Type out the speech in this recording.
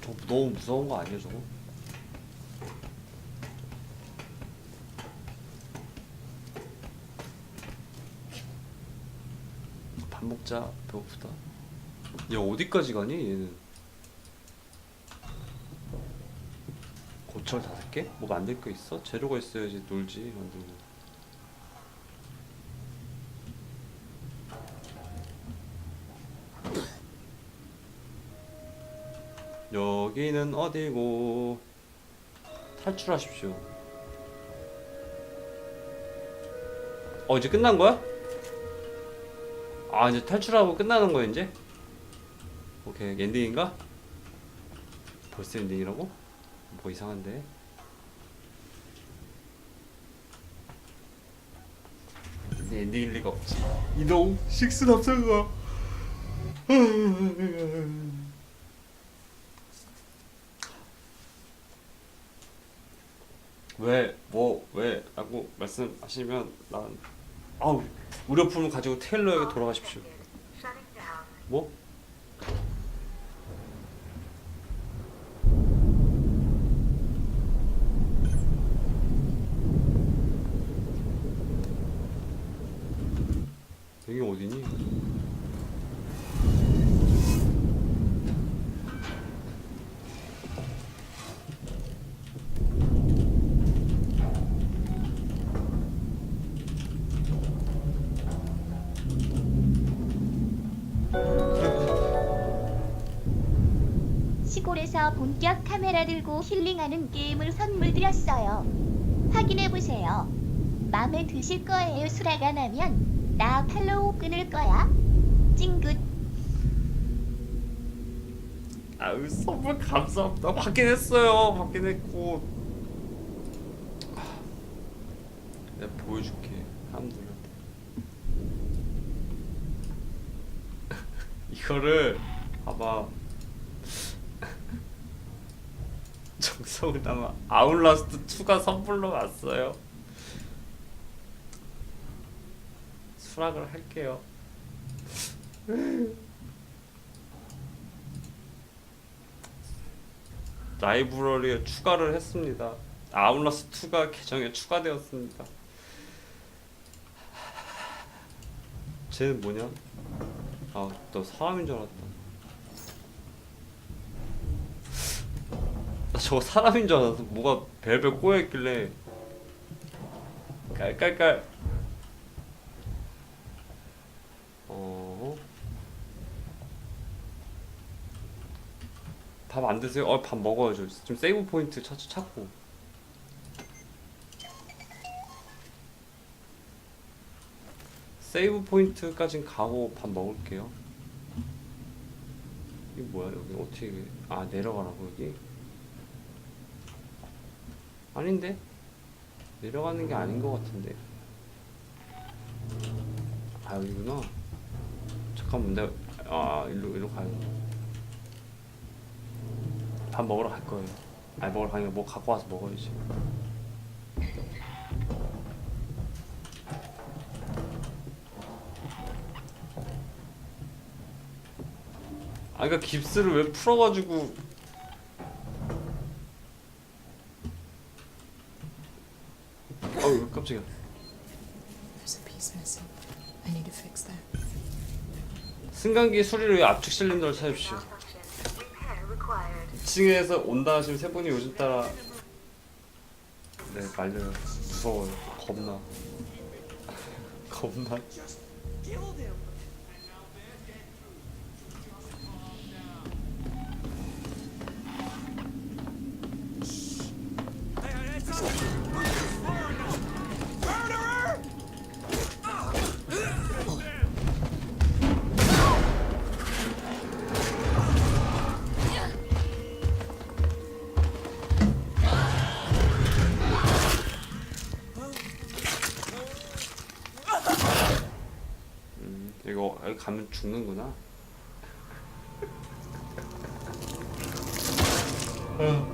저 너무 무서운 거 아니야 저거? 밥 먹자 배고프다 얘 어디까지 가니 얘는 고철 다섯 개? 뭐 만들 거 있어? 재료가 있어야지 놀지 만들고 여기는 어디고 탈출하십시오 어 이제 끝난 거야? 아 이제 탈출하고 끝나는 거야 이제? 오케이 엔딩인가? 벌써 엔딩이라고? 뭐 이상한데 엔딩일 리가 없지 이동 식스 남성가 왜, 뭐, 왜, 라고 말씀하시면 난 아우 우려품을 가지고 테일러에게 돌아가십시오 뭐? 여기 어디니? 시골에서 본격 카메라 들고 힐링하는 게임을 선물 드렸어요. 확인해 보세요. 마음에 드실 거예요. 수라가 나면 나 팔로우 끊을 거야. 찡긋. 아유 선물 감사합니다 확인했어요 확인했고 아, 내가 보여줄게 사람들한테 이거를 봐봐 담아 아울라스트 2가 선물로 왔어요 수락을 할게요 라이브러리에 추가를 했습니다. 아울라스 2가 계정에 추가되었습니다. 쟤는 뭐냐? 아, 너 사람인 줄 알았다. 저거 사람인 줄 알았어. 뭐가 벨벨 꼬여있길래 깔깔깔. 어. 밥 안 드세요? 어, 밥 먹어야죠. 지금 세이브 포인트 찾, 찾고. 세이브 포인트까진 가고 밥 먹을게요. 이게 뭐야, 여기 어떻게, 아, 내려가라고, 여기? 아닌데? 내려가는 게 아닌 것 같은데. 아, 여기구나. 잠깐만, 내가, 아, 일로, 일로 가야 돼. 밥 먹으러 갈 거예요. 아니 먹으러 가니까 뭐 갖고 와서 먹어야지. 아 그러니까 깁스를 왜 풀어가지고 어우 깜짝이야. There's a piece missing. I need to fix that. 승강기 수리를 위해 압축 실린더를 사십시오. 2층에서 온다 하시면 세 분이 요즘 따라 네 말려요. 무서워요. 겁나. 겁나. 여기 가면 죽는구나. 아,